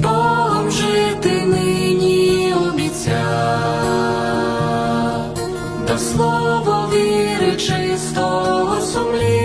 Богом жити нині обіцяв, до слово віри чистого сумління.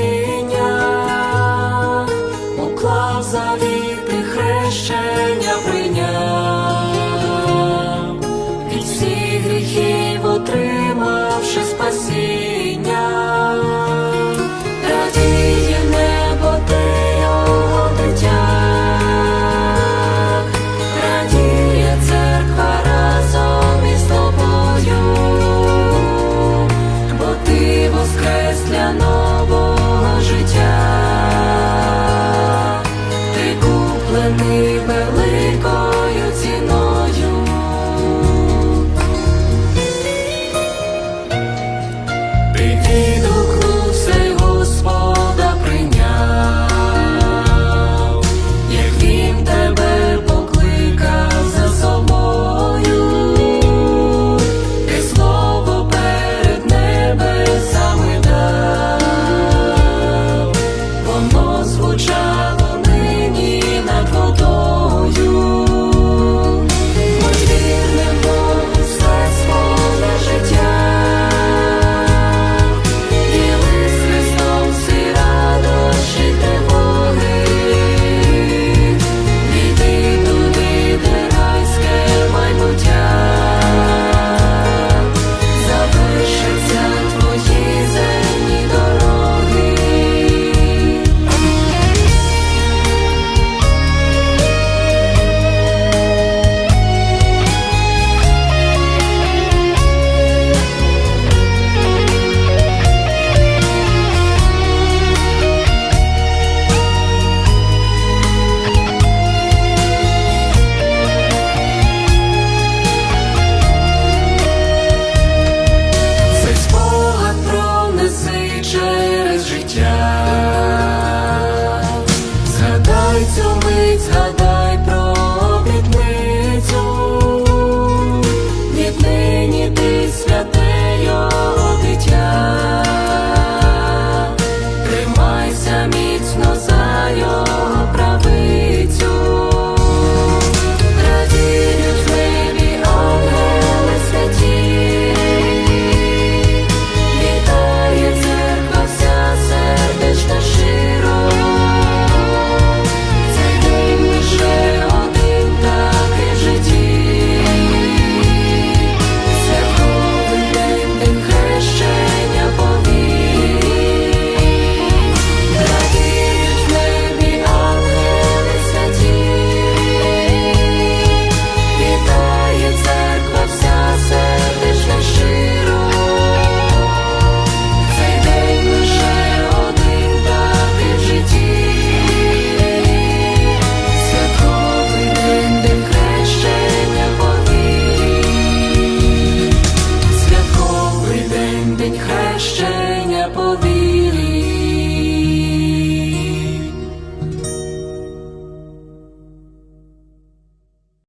Sana